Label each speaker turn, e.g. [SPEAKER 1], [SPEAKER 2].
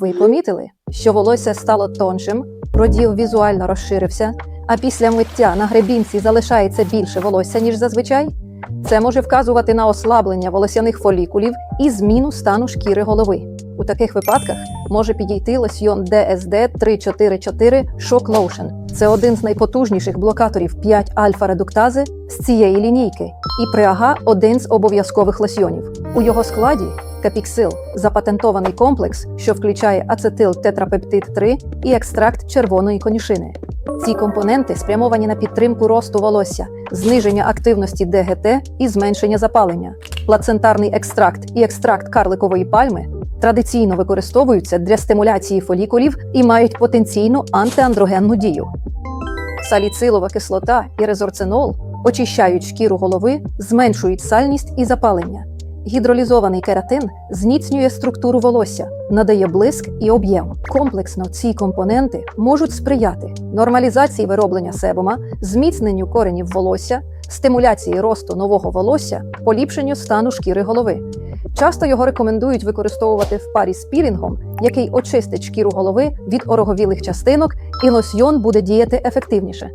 [SPEAKER 1] Ви помітили, що волосся стало тоншим, проділ візуально розширився, а після миття на гребінці залишається більше волосся, ніж зазвичай? Це може вказувати на ослаблення волосяних фолікулів і зміну стану шкіри голови. У таких випадках може підійти лосьйон DSD 344 Shock Lotion. Це один з найпотужніших блокаторів 5 альфа-редуктази з цієї лінійки, і Приага один з обов'язкових лосьйонів. У його складі Капіксил запатентований комплекс, що включає ацетил тетрапептид 3 і екстракт червоної конюшини. Ці компоненти спрямовані на підтримку росту волосся, зниження активності ДГТ і зменшення запалення. Плацентарний екстракт і екстракт карликової пальми традиційно використовуються для стимуляції фолікулів і мають потенційну антиандрогенну дію. Саліцилова кислота і резорцинол очищають шкіру голови, зменшують сальність і запалення. Гідролізований кератин зміцнює структуру волосся, надає блиск і об'єм. Комплексно ці компоненти можуть сприяти нормалізації вироблення себума, зміцненню коренів волосся, стимуляції росту нового волосся, поліпшенню стану шкіри голови. Часто його рекомендують використовувати в парі з пілінгом, який очистить шкіру голови від ороговілих частинок, і лосьйон буде діяти ефективніше.